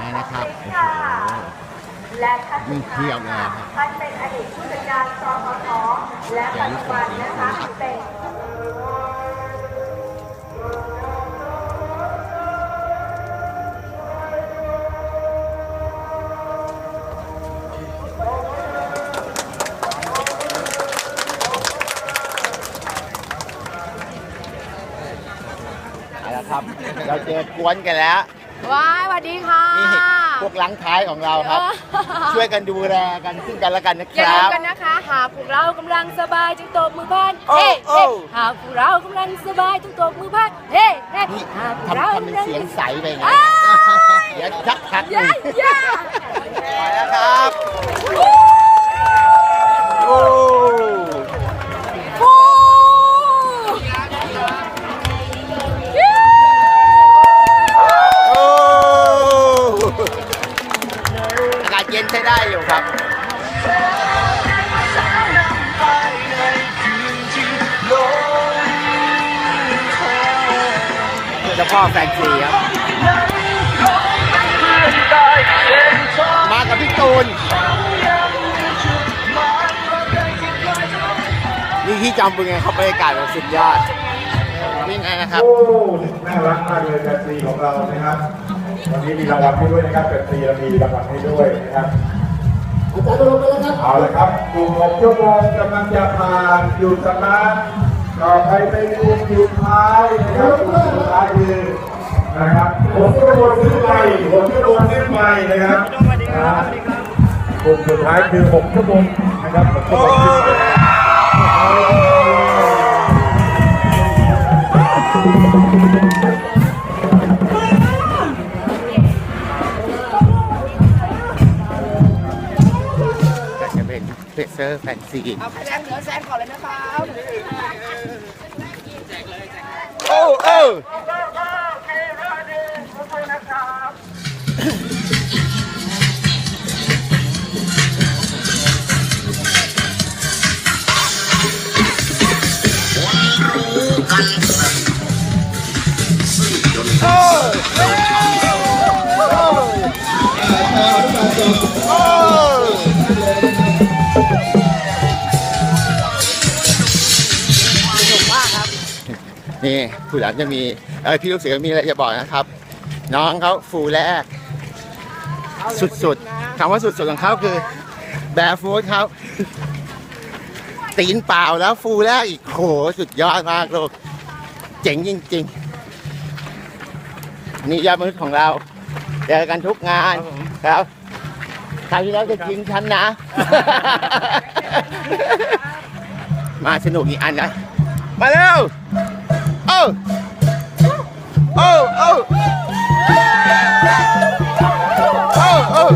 ไงนะครับโอ้โหและท่านมีเพียบเลยครับท่านเป็นอดีตผู้จัดการสพทและปัจจุบันนะคะเป็นเอาละครับ เราเจอกวนกันแล้ว ว้ายสวัสดีค่ะ นี่พวกล้างท้ายของเราครับ ช่วยกันดูแลกันซึ่งกันและกันนะคอย่ารัลืมบ กันนะคะ หากพวกเรากำลังสบายจงตบมือพันโอ้เฮ้โอ้ เฮ้หากพวกเรากำลังสบายจงตบมือพันเฮ้เฮ้นี่หากพวกเราทำทำเป็นกำลังเสียงใสไปไงอ้าวเดี๋ยวชักพักหนึ่ย่างย่าไปแล้วครับ โอ้ ช้ได้อยู่ครับเจ้าพ่อแฟนซีครับ มากับพี่ตูน นี่ที่จำเป็นไงเขาบรรยากาศแบบสุดยอดนี่ไงนะครับ โอ้ น่ารักมากเลยแฟนซีของเรานะครับ วันนี้มีรางวัลให้ด้วยนะครับแฟนซีเรามีรางวัลให้ด้วยนะครับอาจารย์ลงไปแล้วครับเอาละครับกลุ่ม6ชั่วโมงกำลังจะผ่านหยุดสตาร์ทต่อไปเป็นกลุ่มสุดท้ายนะครับกลุ่มสุดท้ายคือนะครับผมชั่วโมงขึ้นไปผมชั่วโมงขึ้นไปนะครับนะครับกลุ่มสุดท้ายคือ6ชั่วโมงนะครับ6ชั่วโมงขึ้นไป ซอร์แฟนซีเอาคะแนนเหนือแสนก่อนเลยนะครับโอ้โอ้ นี่ผู้หลังจะมีเออพี่ลูกเสือมีอะไรจะบอกนะครับ น้องเขาฟูแรก สุดๆคำว่าสุดๆของเขาคือ แบร์ฟูดครับ ตีนเปล่าแล้วฟูแรกอีกโหสุดยอดมากลูกเจ๋งจริง ๆ นี่ยอดมนุษย์ของเราเจอกันทุกงานครับคราวที่แล้วจะชิงฉันนะ มาสนุกอีกอันนะ มาเร็ว เออเออเออเออเออ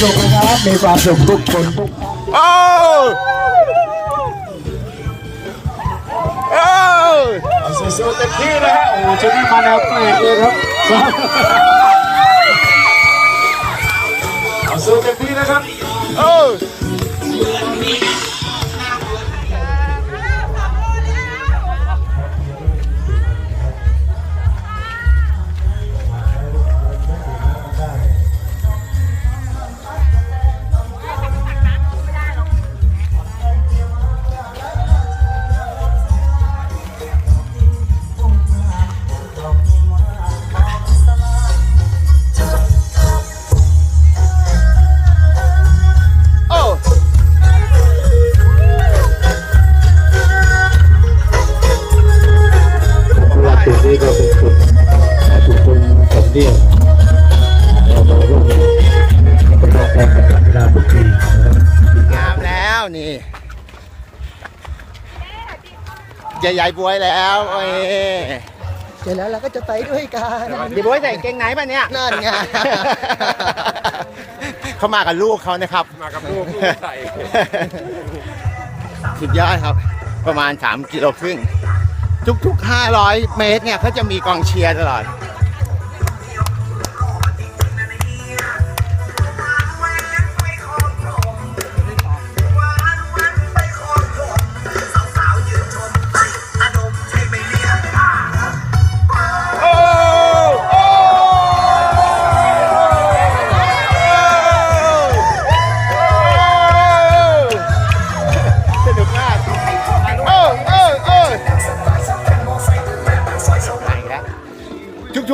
สุขนะครับ มีความสุขทุกคนทุกโอ้โอ้สู้ๆเต็มที่นะฮะโอ้โหชุดนี้มาแนวแปลกเลยครับเอสู้เต็มที่นะครับโอ้ ใหญ่ๆบวยแล้วโอ้ยเสร็จแล้วเราก็จะไปด้วยกันเดี๋ยวบวยใส่กางเกงไหนป่ะเนี่ยนั่นไงเขามากับลูกเขานะครับ มากับลูกลูกใส่สุดยอดครับ ประมาณ 3 กิโลครึ่งทุกๆ 500 เมตรเนี่ยเขาจะมีกองเชียร์ตลอด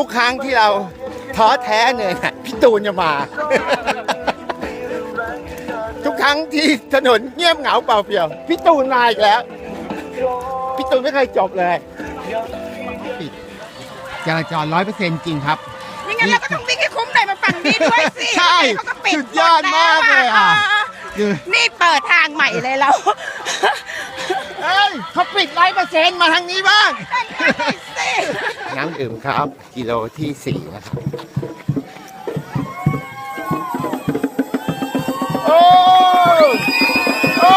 กๆครั้งที่เราท้อแท้เหนื่อยหน่ายพี่ตูนจะมา ทุกครั้งที่ถนนเงียบเหงาเปล่าเปลี่ยวพี่ตูนมาอีกแล้ว พี่ตูนไม่เคยจบเลยปิดจราจรร้อยเปอร์เซ็นต์จริงครับ ไม่งั้นเราก็ต้องวิ่งให้คุ้มหน่อยมาฝั่งนี้ด้วยสิใช่เขาก็ปิสุดยอดมากเลยอะคือนี่เปิดทางใหม่เลยเรา เอ้ยเขาปิดร้อยเปอร์เซ็นต์มาทางนี้บ้างสิน้ำดื่มครับ กิโลที่สี่นะครับ โอ้โอ้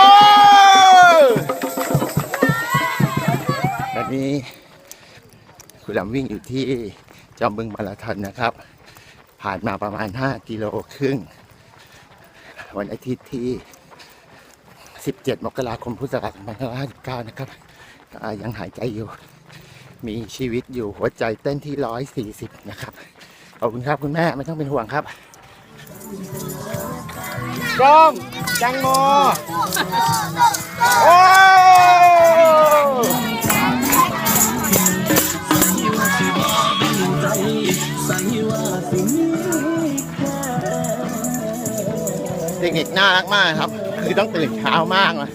ตอนนี้คุณลำวิ่งอยู่ที่จอมบึงมาราธอนนะครับ ผ่านมาประมาณ 5 กิโลครึ่ง วันอาทิตย์ที่ 17 มกราคมพุทธศักราช2559 นะครับอ่ายังหายใจอยู่ มีชีวิตอยู่หัวใจเต้นที่ร้อยสี่สิบนะครับ ขอบคุณครับคุณแม่ไม่ต้องเป็นห่วงครับก้มแจังโมโอ้เด็กๆน่ารักมากครับ คือต้องตื่นเช้ามากนะ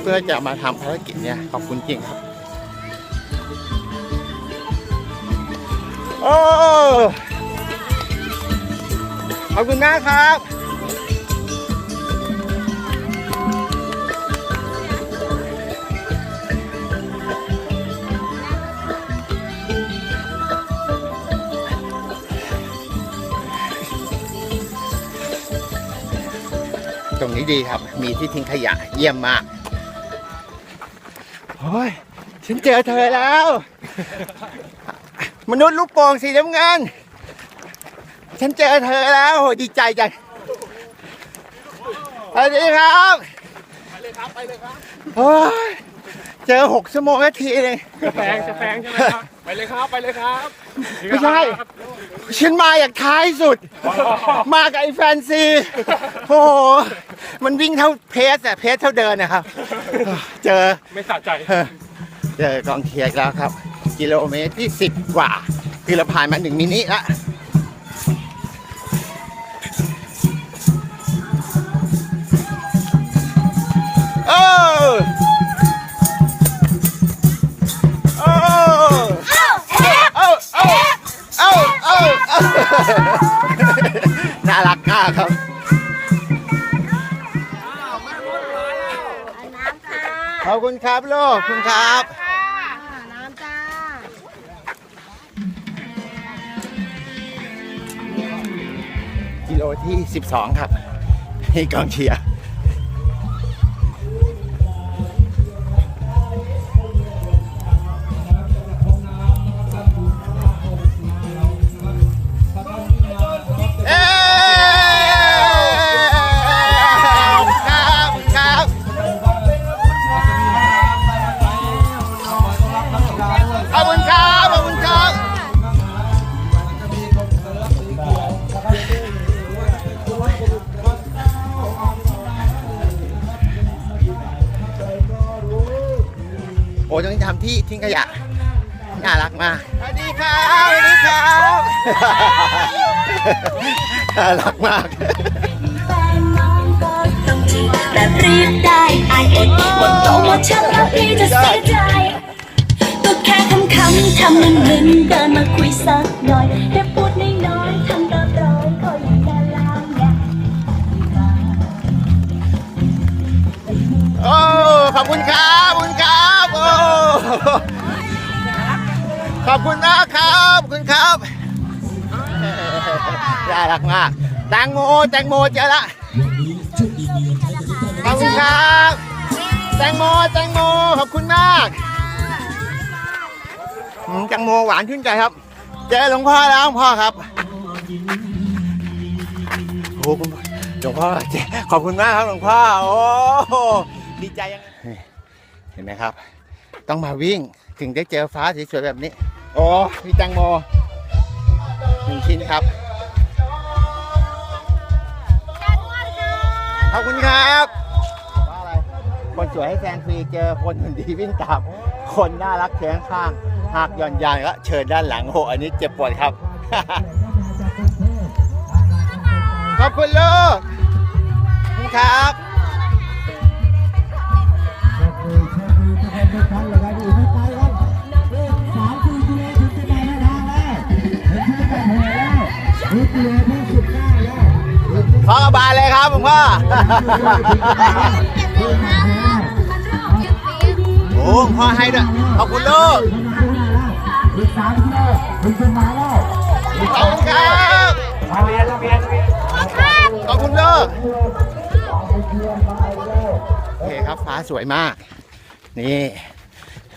เพื่อจะมาทำภารกิจเนี่ยขอบคุณจริงครับโอ้ขอบคุณมากครับ นี้ดีครับ มีที่ทิ้งขยะเยี่ยมมากโอ้ยฉันเจอเธอแล้ว มนุษย์ลูกโป่งสีน้ำเงิน ฉันเจอเธอแล้วโหดีใจจังสวัสดีครับไปเลยครับไปเลยครับเจอหกชั่วโมงนาทีเลยจะแปลงจะแปลงใช่ไหมครับ ไปเลยครับ ไปเลยครับไม่ใช่ฉันมาอย่างท้ายสุด มากับไอ้แฟนซี โอ้โห มันวิ่งเท่าเพสอะเพสเท่าเดินนะครับ เจอ ไม่สะใจ เจอกองเชียร์อีกแล้วครับ กิโลเมตรที่10กว่า คือเราผ่านมาหนึ่งมินิละโอ้โคุณครับโลกขอบคุณครับ น้ำจ้ากิโลที่ 12 ครับ ให้กองเชียร์ น่ารักมากแบบเรียกได้ไอเอ็นหมดโปรโมชั่นแล้วพี่จะเสียใจก็แค่คำคำทำมันมึนเดินมาคุยสักหน่อยแค่พูดน้อยๆทำรับร้อยก็ยังได้แล้วไงขอบคุณครับขอบคุณครับโอ้ขอบคุณมากครับ ขอบคุณครับ น่ารักมากแตงโมแตงโมเจอละขอบคุณครับแตงโมแตงโมขอบคุณมากแตงโมหวานขึ้นใจครับ เจอหลวงพ่อแล้วหลวงพ่อครับโอ้คุณหลวงพ่อเจขอบคุณมากครับหลวงพ่อโอ้ดีใจยังเห็นไหมครับ ต้องมาวิ่งถึงได้เจอฟ้าสวยๆแบบนี้ โอ้มีแตงโม หนึ่งชิ้นครับ ขอบคุณครับว่าอะไร คนสวยให้แซงฟรีเจอคนดีวิ่งตามคนน่ารักเคียงข้าง หากหย่อนยานก็เชิญด้านหลังโอ้โหอันนี้เจ็บปวดครับ ขอบคุณลูกขอบคุณครับ ขอกระบาลเลยครับผมพ่อโอ้พ่อให้ด้วยขอบคุณลูกขอบคุณครับขอบคุณลูกโอเคครับฟ้าสวยมาก นี่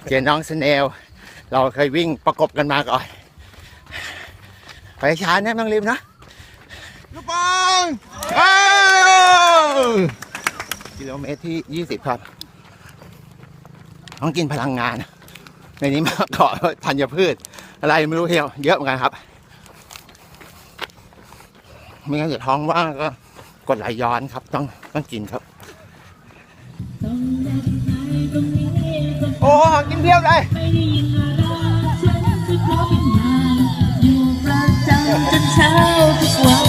เจอน้องสเนล เราเคยวิ่งประกบกันมาก่อน ไปช้านะน้องริมนะ ลูกบอลอ้าวกิโลเมตรที่ 20 ครับ ต้องกินพลังงาน ในนี้มาเกาะธัญพืช อะไรไม่รู้เที่ยวเยอะเหมือนกันครับไม่งั้นจะท้องว่างก็กดไหลย้อนครับ ต้องต้องกินครับ โอ้ของกินเพียบเลย จนเช้าทุกวัน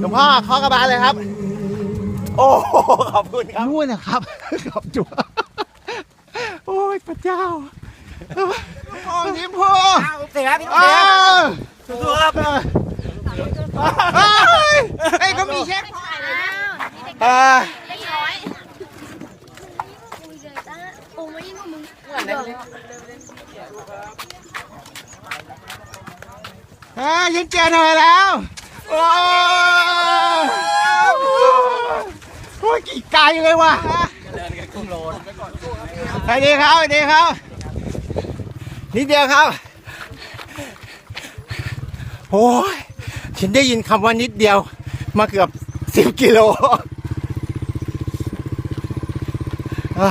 หลวงพ่อเคอกระบาลเลยครับ โอ้โหขอบคุณครับ นู่นนะครับ ขอบจัวโอ้ยพระเจ้า โอ้ยยิ้มพ่อเสียพี่เสียสู้ครับเอ้ยก็มีเช็คเออเล็กน้อยปูไม่ยิ่งมึงเอ้ยยิ้มเจอหน่อยแล้วโอ้ยโอ้ยกี่ไกลเลยว่ะเดินกันครึ่งโลสวัสดีครับสวัสดีครับ นิดเดียวครับ โอ้ยฉันได้ยินคำว่านิดเดียว มาเกือบสิบกิโลเอ้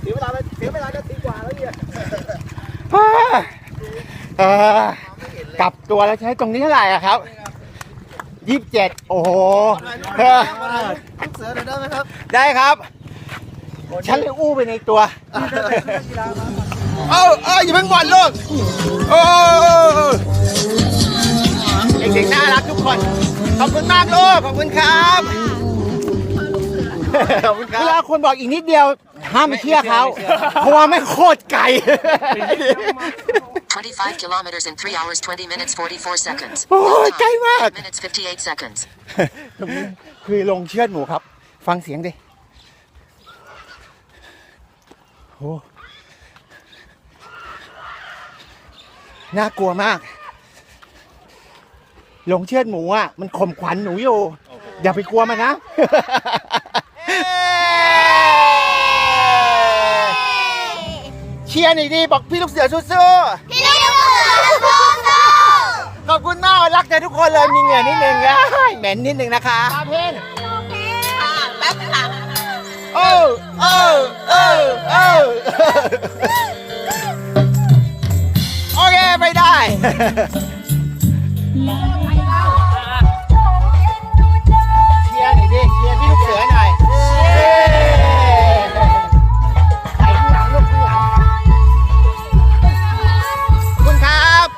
เสียเวลาไปเสียเวลาจะทีกว่าแล้วเนี่ยกลับตัวแล้วใช้ตรงนี้เท่าไหร่อะครับยี่สิบเจ็ดโอ้โหเออเสือหน่อยได้ไหมครับ ได้ครับฉันเลยอู้ไปในตัว เอ้าเอ้าอย่าเพิ่งบ่นลูกโอ้เด็กๆน่ารักทุกคน ขอบคุณมากลูกขอบคุณครับขอบคุณครับเวลาคนบอกอีกนิดเดียวห้ามไปเชื่อเขาเพราะว่าไม่งโคตรไกล 25 kilometers in 3 hours 20 minutes 44 seconds. โอ้ยใกล้มาก5 minutes 58 seconds. ตรงนี้คือลงเชือดหมูครับ ฟังเสียงดิโอ้น่ากลัวมากลงเชือดหมูอะ มันข่มขวัญหนูอยู่ อย่าไปกลัวมันนะ เชียร์หน่อยดิบอกพี่ลูกเสือสู้ๆพี่ลูกเสือสู้ขอบคุณมากรักใจทุกคนเลยมีเหงื่อนิดนึงนะเหม็นนิดนึงนะคะเพน โอ้โอ้โอ้โอ้โอเคไปได้ เชียร์หน่อยดิเชียร์พี่ลูกเสือหน่อยเย้ใส่ข้างหลังลูกข้างหลังขอบคุณครับ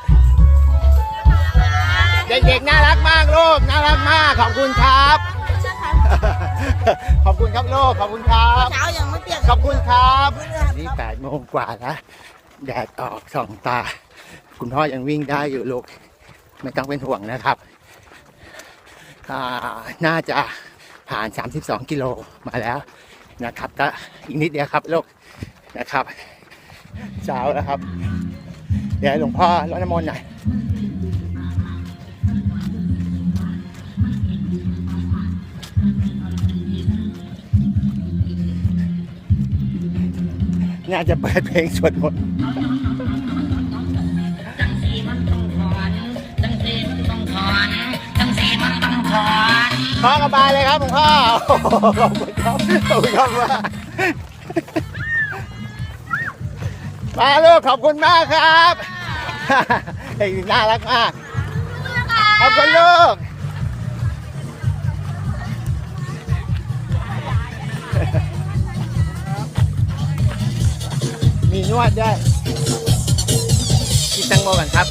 เด็กๆน่ารักมากลูกกน่ารักมากขอบคุณครับ ขอบคุณครับลูกขอบคุณครับ เช้ายังไม่เปียกขอบคุณครับนี่แปดโมงกว่าแล้วแดดออกส่องตา คุณพ่อยังวิ่งได้อยู่ลูก ไม่ต้องเป็นห่วงนะครับอ่าน่าจะผ่าน 32 กิโลมาแล้วนะครับก็อีกนิดเดียวครับลูกนะครับ เช้าแล้วครับ เดี๋ยวให้หลวงพ่อรดน้ำมนต์หน่อย น่าจะเปิดเพลงสวดมนต์ขอกระบายเลยครับหลวงพ่อโอ้โหขอบคุณครับขอบคุณครับมากมาลูกขอบคุณมากครับเฮ้ยน่ารักมากขอบคุณลูก มีนวดด้วยกินแตังโมกันครับ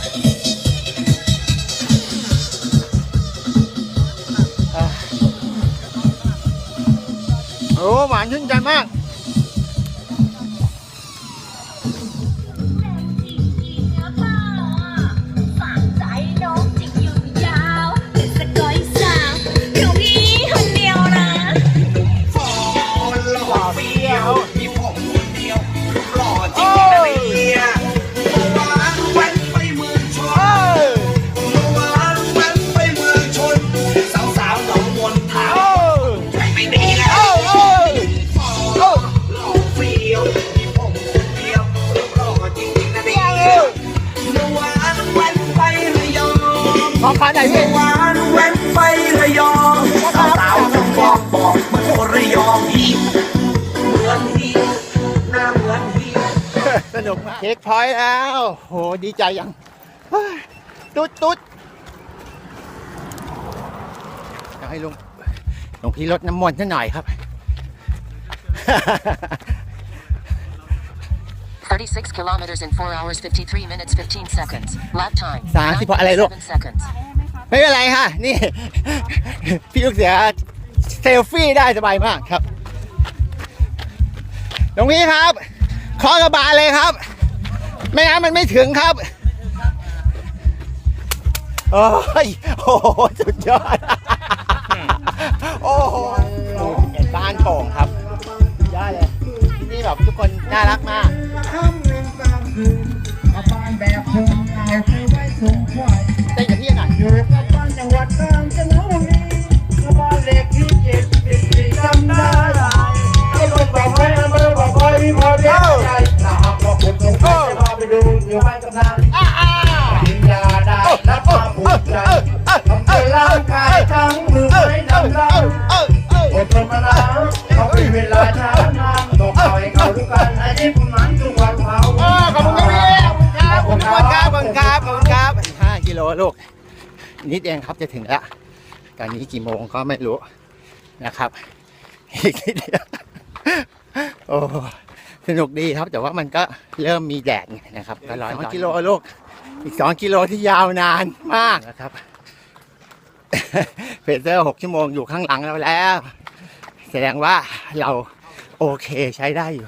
โอ้หวานชื่นใจมาก นุกมากเค้กพอยต์แล้วโหดีใจยังเฮ้ยตุ๊ดตุ๊ดอยากให้ลุงหลวงพี่ลดน้ำมนต์ซะหน่อยครับ 36 kilometers in 4 hours 53 minutes 15 seconds. Lap time. สามสิบอะไรลูก9.7 seconds. ไม่เป็นไรค่ะ นี่ พี่ลูกเสือเซลฟี่ได้สบายมากครับหลวงพี่ครับ ขอกระบาเลยครับ ไม่งั้นมันไม่ถึงครับโอ้ยโอ้โหสุดยอด โอ้โหบ้านโป่งครับสุดยอดเลยที่นี่แบบทุกคนน่ารักมาก กันอาชีพคนนั้นทุกวันเผาเออขอบคุณครับพี่ขอบคุณครับขอบคุณครับขอบคุณครับห้ากิโลลูกนิดเองครับจะถึงแล้วตอนนี้กี่โมงก็ไม่รู้นะครับอีกนิดเดียวโอ้สนุกดีครับ แต่ว่ามันก็เริ่มมีแดดไงนะครับก็ร้อยสองกิโลลูกอีกสองกิโลที่ยาวนานมากนะครับเพเซอร์หกชั่วโมงอยู่ข้างหลังเราแล้ว แสดงว่าเราโอเคใช้ได้อยู่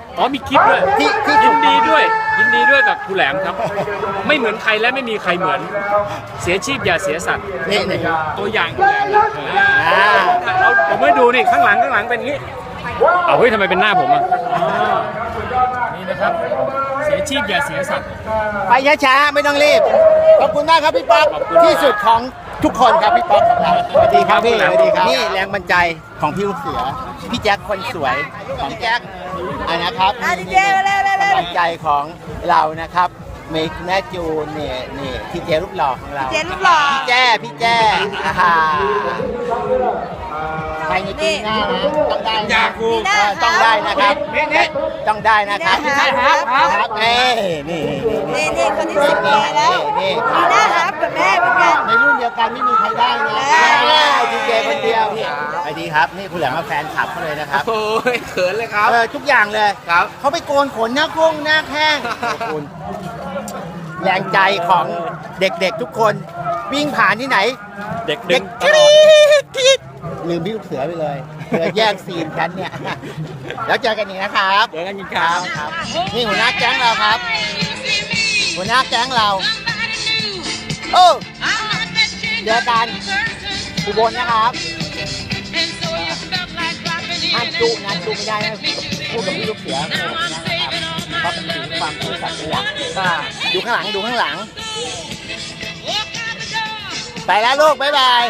อ๋อมีคลิปด้วยที่ที่ ยินดีด้วย ยินดีด้วยกับครูแหลมครับ ไม่เหมือนใครและไม่มีใครเหมือน เสียชีพอย่าเสียสัตว์นี่นี่ ตัวอย่างครูแหลมนะอ่า เราผมไม่ดูนี่ข้างหลังข้างหลังเป็นอย่างนี้เอาเฮ้ยทำไมเป็นหน้าผมอะอ๋อนี่นะครับ เสียชีพอย่าเสียสัตว์ ไปช้าๆไม่ต้องรีบ ขอบคุณมากครับพี่ป๊อกขอบคุณ ที่สุดของ ทุกคนครับพี่ป๊อกของเราสวัสดีครับพี่คสรับวัสดีครับนี่แรงบันใจของพี่ลูกเสือ พี่แจ็คคนสวยของพี่แจ็คอันนะครับอะดีเจเร็วๆๆๆกำลังใจของเรานะครับมีคุณแม่จูนเนี่ยนี่พี่เจรูปหล่อของเรา เจรูปหล่อ พี่แจ้ พี่แจ้อ่า ใครในปีหน้านะต้องได้นะอยากกู เออต้องได้นะครับนี่นี่ ต้องได้นะครับนี่นะครับครับเอ้ยนี่นี่นี่นี่คนที่สิบปีแล้วนี่มีหน้าฮับกับแม่เหมือนกัน ในรุ่นเดียวกันไม่มีใครได้นะเออพี่เจคนเดียวไอ้ดีครับนี่คุณแหลมมาแฟนคลับเขาเลยนะครับโอ้ยเขินเลยครับ เออทุกอย่างเลยครับ เขาไปโกนขนหน้าโค้งหน้าแข้งขอบคุณแรงใจของเด็กๆทุกคน วิ่งผ่านที่ไหน เด็กดึเด็กงกรี๊ดกรี๊ดลืมพี่ลูกเสือไปเลยเสือแย่งซีนกันเนี่ย แล้วเจอกันอีกนะครับเดี๋ยวกันกินข้าวครับ นี่หัวหน้าแก๊งเราครับ หัวหน้าแก๊งเรา โอ้เจอกันอุบลนะครับห้ามจุนะจุไม่ได้นะพูดกับพี่ลูกเสือนะครับเพราะเป็นถึงความซื่อสัตย์เป็นหลักดูข้างหลังดูข้างหลัง ไปแล้วลูก บ๊ายบาย